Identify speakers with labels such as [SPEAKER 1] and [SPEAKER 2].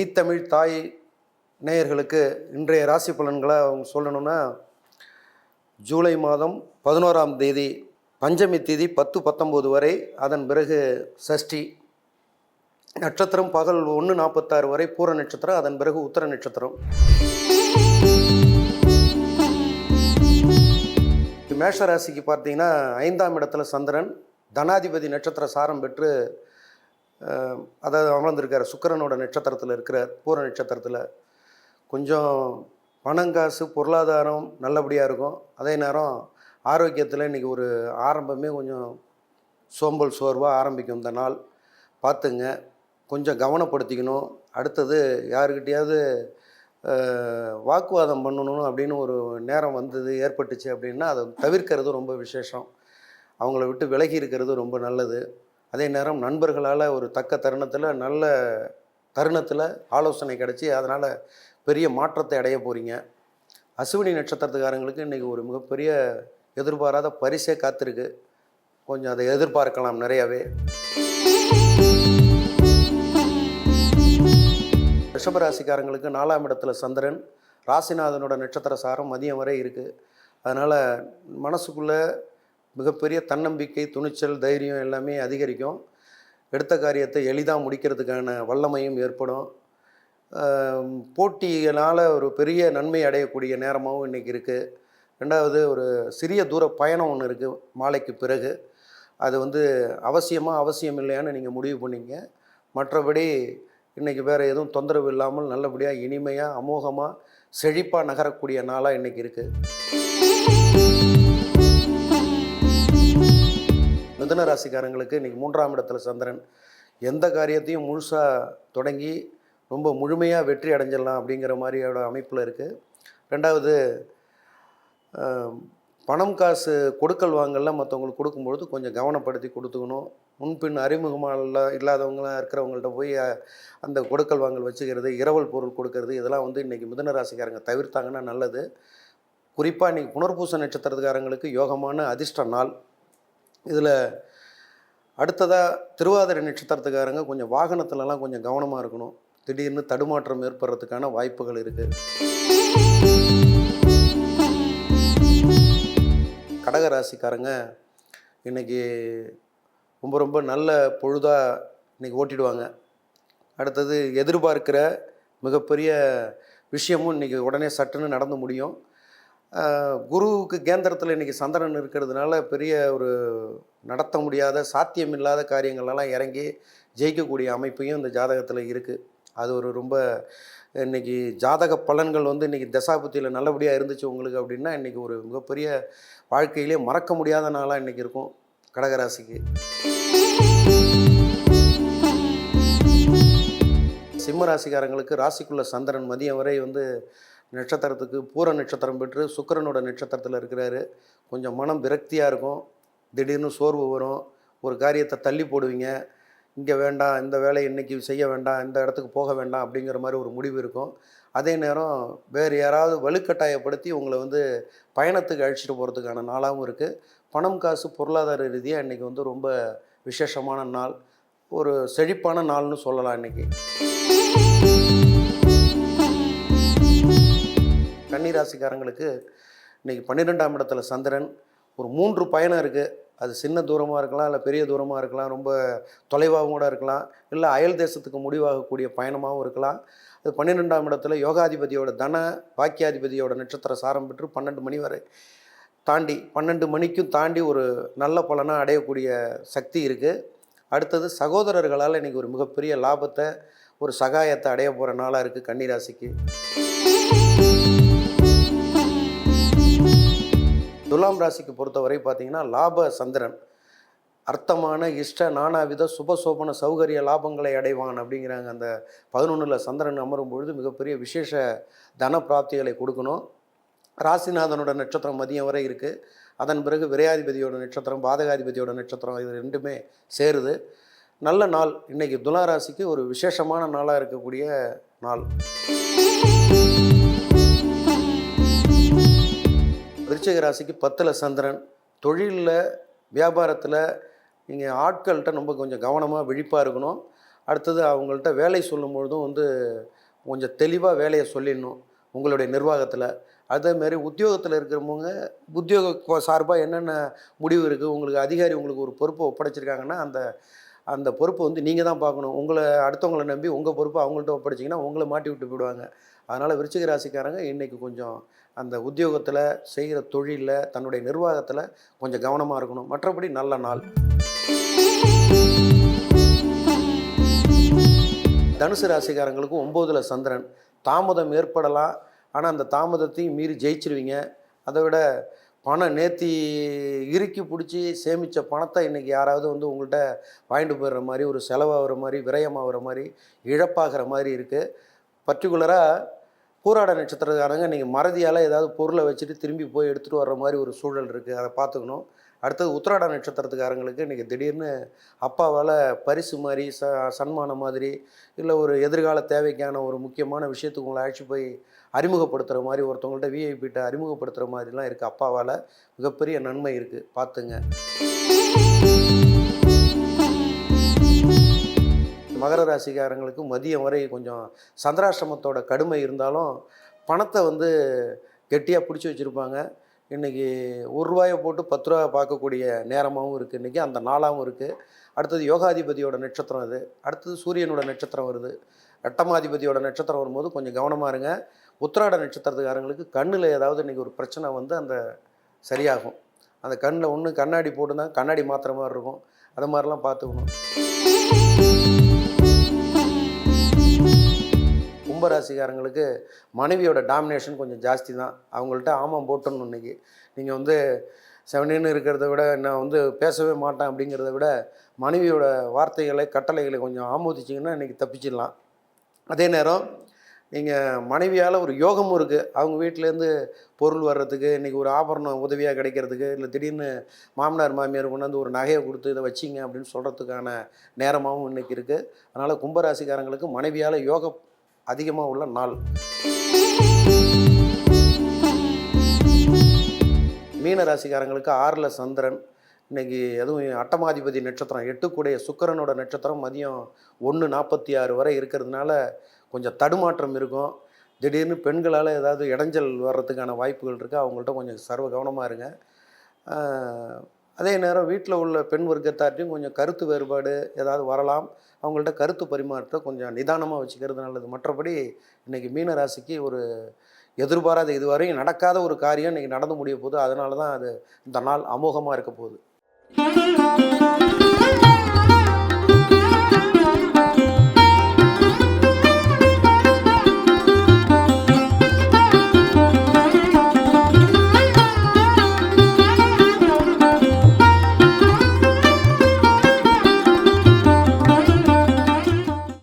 [SPEAKER 1] மெய்த்தமிழ் தாய் நேயர்களுக்கு இன்றைய ராசி பலன்களை அவங்க சொல்லணும்னா ஜூலை மாதம் பதினோராம் தேதி பஞ்சமி தேதி பத்து பத்தொம்போது வரை அதன் பிறகு சஷ்டி நட்சத்திரம் பகல் ஒன்று நாற்பத்தாறு வரை பூர நட்சத்திரம் அதன் பிறகு உத்தர நட்சத்திரம். மேஷராசிக்கு பார்த்தீங்கன்னா ஐந்தாம் இடத்துல சந்திரன் தனாதிபதி நட்சத்திர சாரம் பெற்று அதாவது அமர்ந்திருக்கார். சுக்கிரனோட நட்சத்திரத்தில் இருக்கிறார் பூர நட்சத்திரத்தில் கொஞ்சம் பணங்காசு பொருளாதாரம் நல்லபடியாக இருக்கும். அதே நேரம் ஆரோக்கியத்தில் இன்றைக்கி ஒரு ஆரம்பமே கொஞ்சம் சோம்பல் சோர்வாக ஆரம்பிக்கும் இந்த நாள். பார்த்துங்க. கொஞ்சம் கவனப்படுத்திக்கணும். அடுத்தது யாருக்கிட்டையாவது வாக்குவாதம் பண்ணணும் அப்படின்னு ஒரு நேரம் வந்தது ஏற்பட்டுச்சு அப்படின்னா அதை தவிர்க்கிறது ரொம்ப விசேஷம். அவங்கள விட்டு விலகி இருக்கிறது ரொம்ப நல்லது. அதே நேரம் நண்பர்களால் ஒரு தக்க தருணத்தில் நல்ல தருணத்தில் ஆலோசனை கிடச்சி அதனால் பெரிய மாற்றத்தை அடைய போகிறீங்க அசுவினி நட்சத்திரத்துக்காரங்களுக்கு இன்றைக்கி ஒரு மிகப்பெரிய எதிர்பாராத பரிசே காத்திருக்கு. கொஞ்சம் அதை எதிர்பார்க்கலாம் நிறையாவே. ரிஷபராசிக்காரங்களுக்கு நாலாம் இடத்துல சந்திரன் ராசிநாதனோட நட்சத்திர சாரம் மதியம் வரை இருக்குது அதனால் மனசுக்குள்ளே மிகப்பெரிய தன்னம்பிக்கை துணிச்சல் தைரியம் எல்லாமே அதிகரிக்கும். எடுத்த காரியத்தை எளிதாக முடிக்கிறதுக்கான வல்லமையும் ஏற்படும். போட்டிகளால் போட்டியினால் ஒரு பெரிய நன்மை அடையக்கூடிய நேரமாகவும் இன்றைக்கி இருக்குது ரெண்டாவது ஒரு சிறிய தூர பயணம் ஒன்று இருக்குது மாலைக்கு பிறகு. அது வந்து அவசியமாக அவசியம் இல்லையான்னு நீங்கள் முடிவு பண்ணிங்க. மற்றபடி இன்றைக்கி வேறு எதுவும் தொந்தரவு இல்லாமல் நல்லபடியாக இனிமையாக அமோகமாக செழிப்பாக நகரக்கூடிய நாளாக இன்றைக்கி இருக்குது மிதுன ராசிக்காரங்களுக்கு இன்றைக்கி மூன்றாம் இடத்துல சந்திரன். எந்த காரியத்தையும் முழுசாக தொடங்கி ரொம்ப முழுமையாக வெற்றி அடைஞ்சிடலாம் அப்படிங்கிற மாதிரியோட அமைப்பில் இருக்குது ரெண்டாவது பணம் காசு கொடுக்கல் வாங்கலாம் மற்றவங்களுக்கு கொடுக்கும்பொழுது கொஞ்சம் கவனப்படுத்தி கொடுத்துக்கணும். முன்பின் அறிமுகமாக இல்லாதவங்களாம் இருக்கிறவங்கள்ட்ட போய் அந்த கொடுக்கல் வாங்கல் வச்சுக்கிறது இரவல் பொருள் கொடுக்கறது இதெல்லாம் வந்து இன்றைக்கி மிதுன ராசிக்காரங்க தவிர்த்தாங்கன்னா நல்லது. குறிப்பாக இன்றைக்கி புனர்பூச நட்சத்திரத்துக்காரங்களுக்கு யோகமான அதிர்ஷ்ட நாள். இதில் அடுத்ததாக திருவாதிரை நட்சத்திரத்துக்காரங்க கொஞ்சம் வாகனத்துலலாம் கொஞ்சம் கவனமாக இருக்கணும். திடீர்னு தடுமாற்றம் ஏற்படுறதுக்கான வாய்ப்புகள் இருக்குது கடக ராசிக்காரங்க இன்றைக்கி ரொம்ப ரொம்ப நல்ல பொழுதாக இன்றைக்கி ஓட்டிடுவாங்க. அடுத்தது எதிர்பார்க்கிற மிகப்பெரிய விஷயமும் இன்றைக்கி உடனே சட்டுன்னு நடந்து முடியும். குருவுக்கு கேந்திரத்தில் இன்றைக்கி சந்திரன் இருக்கிறதுனால பெரிய ஒரு நடத்த முடியாத சாத்தியமில்லாத காரியங்களெல்லாம் இறங்கி ஜெயிக்கக்கூடிய அமைப்பையும் இந்த ஜாதகத்தில் இருக்குது அது ஒரு ரொம்ப இன்றைக்கி ஜாதக பலன்கள் வந்து இன்றைக்கி தசாபுத்தியில் நல்லபடியாக இருந்துச்சு உங்களுக்கு அப்படின்னா இன்றைக்கி ஒரு மிகப்பெரிய வாழ்க்கையிலே மறக்க முடியாத நாளாக இன்றைக்கி இருக்கும் கடகராசிக்கு. சிம்ம ராசிக்காரங்களுக்கு ராசிக்குள்ள சந்திரன் மதியம் வரை வந்து நட்சத்திரத்துக்கு பூர நட்சத்திரம் பெற்று சுக்கிரனோட நட்சத்திரத்தில் இருக்கிறாரு. கொஞ்சம் மனம் விரக்தியாக இருக்கும். திடீர்னு சோர்வு வரும். ஒரு காரியத்தை தள்ளி போடுவீங்க. இங்கே வேண்டாம் இந்த வேலை இன்றைக்கி செய்ய வேண்டாம் இந்த இடத்துக்கு போக வேண்டாம் அப்படிங்கிற மாதிரி ஒரு முடிவு இருக்கும். அதே நேரம் வேறு யாராவது வலுக்கட்டாயப்படுத்தி உங்களை வந்து பயணத்துக்கு அழைச்சிட்டு போகிறதுக்கான நாளாகவும் இருக்குது பணம் காசு பொருளாதார ரீதியாக இன்றைக்கி வந்து ரொம்ப விசேஷமான நாள். ஒரு செழிப்பான நாள்னு சொல்லலாம் இன்றைக்கி கன்னிராசிக்காரங்களுக்கு இன்றைக்கி பன்னிரெண்டாம் இடத்துல சந்திரன் ஒரு மூன்று பயணம் இருக்குது அது சின்ன தூரமாக இருக்கலாம் இல்லை பெரிய தூரமாக இருக்கலாம் ரொம்ப தொலைவாகவும் கூட இருக்கலாம் இல்லை அயல் தேசத்துக்கு முடிவாகக்கூடிய பயணமாகவும் இருக்கலாம். அது பன்னிரெண்டாம் இடத்துல யோகாதிபதியோட தன பாக்கியாதிபதியோட நட்சத்திர சாரம் பெற்று பன்னெண்டு மணி வரை தாண்டி பன்னெண்டு மணிக்கும் தாண்டி ஒரு நல்ல பலனாக அடையக்கூடிய சக்தி இருக்குது அடுத்தது சகோதரர்களால் இன்றைக்கி ஒரு மிகப்பெரிய லாபத்தை ஒரு சகாயத்தை அடைய போகிற நாளாக இருக்குது கன்னிராசிக்கு. துலாம் ராசிக்கு பொறுத்தவரை பார்த்தீங்கன்னா லாப சந்திரன். அர்த்தமான இஷ்ட நானாவித சுபசோபன சௌகரிய லாபங்களை அடைவான் அப்படிங்கிறாங்க. அந்த பதினொன்றில் சந்திரன் அமரும் பொழுது மிகப்பெரிய விசேஷ தன பிராப்திகளை கொடுக்கணும். ராசிநாதனோட நட்சத்திரம் மதியம் வரை இருக்குது அதன் பிறகு விரையாதிபதியோட நட்சத்திரம் பாதகாதிபதியோட நட்சத்திரம் இது ரெண்டுமே சேருது. நல்ல நாள். இன்னைக்கு துலா ராசிக்கு ஒரு விசேஷமான நாளாக இருக்கக்கூடிய நாள். விருச்சிக ராசிக்கு பத்தில் சந்திரன். தொழிலில் வியாபாரத்தில் நீங்கள் ஆட்கள்கிட்ட ரொம்ப கொஞ்சம் கவனமாக விழிப்பாக இருக்கணும். அடுத்தது அவங்கள்ட்ட வேலை சொல்லும் பொழுதும் வந்து கொஞ்சம் தெளிவாக வேலையை சொல்லிடணும் உங்களுடைய நிர்வாகத்தில். அதேமாரி உத்தியோகத்தில் இருக்கிறவங்க உத்தியோக சார்பாக என்னென்ன முடிவு இருக்குது உங்களுக்கு அதிகாரி உங்களுக்கு ஒரு பொறுப்பை ஒப்படைச்சிருக்காங்கன்னா அந்த அந்த பொறுப்பை வந்து நீங்கள் தான் பார்க்கணும். உங்களை அடுத்தவங்களை நம்பி உங்கள் பொறுப்பை அவங்கள்ட்ட ஒப்படைச்சிங்கன்னா உங்களை மாட்டி விட்டு போயிடுவாங்க. அதனால் விருச்சிக ராசிக்காரங்க இன்றைக்கி கொஞ்சம் அந்த உத்தியோகத்தில் செய்கிற தொழிலில் தன்னுடைய நிர்வாகத்தில் கொஞ்சம் கவனமாக இருக்கணும். மற்றபடி நல்ல நாள். தனுசு ராசிக்காரங்களுக்கு ஒம்போதில் சந்திரன். தாமதம் ஏற்படலாம். ஆனால் அந்த தாமதத்தையும் மீறி ஜெயிச்சிருவீங்க. அதை விட பணம் நேத்தி இறுக்கி பிடிச்சி சேமித்த பணத்தை இன்றைக்கி யாராவது வந்து உங்கள்கிட்ட வாங்கிட்டு போயிடுற மாதிரி ஒரு செலவாகிற மாதிரி விரயமாகிற மாதிரி இழப்பாகிற மாதிரி இருக்குது பர்டிகுலராக பூராட நட்சத்திரக்காரங்க நீங்கள் மறதியால் ஏதாவது பொருளை வச்சுட்டு திரும்பி போய் எடுத்துகிட்டு வர்ற மாதிரி ஒரு சூழல் இருக்குது அதை பார்த்துக்கணும். அடுத்தது உத்திராட நட்சத்திரத்துக்காரங்களுக்கு இன்றைக்கி திடீர்னு அப்பாவால் பரிசு மாதிரி ச சன்மானம் மாதிரி இல்லை ஒரு எதிர்கால தேவைக்கான ஒரு முக்கியமான விஷயத்துக்கு உங்களை அழைச்சி போய் அறிமுகப்படுத்துகிற மாதிரி ஒருத்தவங்கள்ட்ட விஐபிட்ட அறிமுகப்படுத்துகிற மாதிரிலாம் இருக்குது அப்பாவால் மிகப்பெரிய நன்மை இருக்குது பார்த்துங்க. மகர ராசிக்காரங்களுக்கு மதியம் வரை கொஞ்சம் சந்திராஷ்டமத்தோட கடுமை இருந்தாலும் பணத்தை வந்து கெட்டியாக பிடிச்சி வச்சுருப்பாங்க. இன்றைக்கி ஒரு ரூபாயை போட்டு பத்து ரூபா பார்க்கக்கூடிய நேரமாகவும் இருக்குது இன்றைக்கி அந்த நாளாகவும் இருக்குது அடுத்தது யோகாதிபதியோட நட்சத்திரம் இது அடுத்தது சூரியனோட நட்சத்திரம் வருது. எட்டமாதிபதியோட நட்சத்திரம் வரும்போது கொஞ்சம் கவனமாக இருங்க. உத்திராட நட்சத்திரத்துக்காரங்களுக்கு கண்ணில் ஏதாவது இன்றைக்கி ஒரு பிரச்சனை வந்து அந்த சரியாகும். அந்த கண்ணில் ஒன்று கண்ணாடி போட்டுனா கண்ணாடி மாத்திர மாதிரி இருக்கும். அது மாதிரிலாம் பார்த்துக்கணும். கும்பராசிக்காரங்களுக்கு மனைவியோட டாமினேஷன் கொஞ்சம் ஜாஸ்தி தான். அவங்கள்ட்ட ஆமாம் போட்டணும் இன்னைக்கு. நீங்கள் வந்து செவனின்னு இருக்கிறத விட நான் வந்து பேசவே மாட்டேன் அப்படிங்கிறத விட மனைவியோட வார்த்தைகளை கட்டளைகளை கொஞ்சம் ஆமோதிச்சிங்கன்னா இன்றைக்கி தப்பிச்சிடலாம். அதே நேரம் நீங்கள் மனைவியால் ஒரு யோகமும் இருக்குது அவங்க வீட்டிலேருந்து பொருள் வர்றதுக்கு இன்றைக்கி ஒரு ஆபரணம் உதவியாக கிடைக்கிறதுக்கு இல்லை திடீர்னு மாமனார் மாமியார் கொண்டாந்து ஒரு நகையை கொடுத்து இதை வச்சிங்க அப்படின்னு சொல்கிறதுக்கான நேரமாகவும் இன்றைக்கி இருக்குது அதனால் கும்பராசிக்காரங்களுக்கு மனைவியால் யோக அதிகமாக உள்ள நாள். மீன ராசிக்காரங்களுக்கு ஆறில் சந்திரன் இன்னைக்கு அதுவும் அட்டமாதிபதி நட்சத்திரம் எட்டுக்குடைய சுக்கரனோட நட்சத்திரம் மதியம் ஒன்று நாற்பத்தி ஆறு வரை இருக்கிறதுனால கொஞ்சம் தடுமாற்றம் இருக்கும். திடீர்னு பெண்களால் ஏதாவது இடைஞ்சல் வர்றதுக்கான வாய்ப்புகள் இருக்குது அவங்கள்ட்ட கொஞ்சம் சர்வ கவனமாக இருங்க. அதே நேரம் வீட்டில் உள்ள பெண் வர்க்கத்தார்ட்டையும் கொஞ்சம் கருத்து வேறுபாடு ஏதாவது வரலாம். அவங்கள்ட்ட கருத்து பரிமாற்றத்தை கொஞ்சம் நிதானமாக வச்சுக்கிறது நல்லது. மற்றபடி இன்றைக்கி மீன ராசிக்கு ஒரு எதிர்பாராத இதுவரையும் நடக்காத ஒரு காரியம் இன்றைக்கி நடந்து முடிய போகுது. அதனால தான் அது இந்த நாள் அமோகமாக இருக்க போகுது.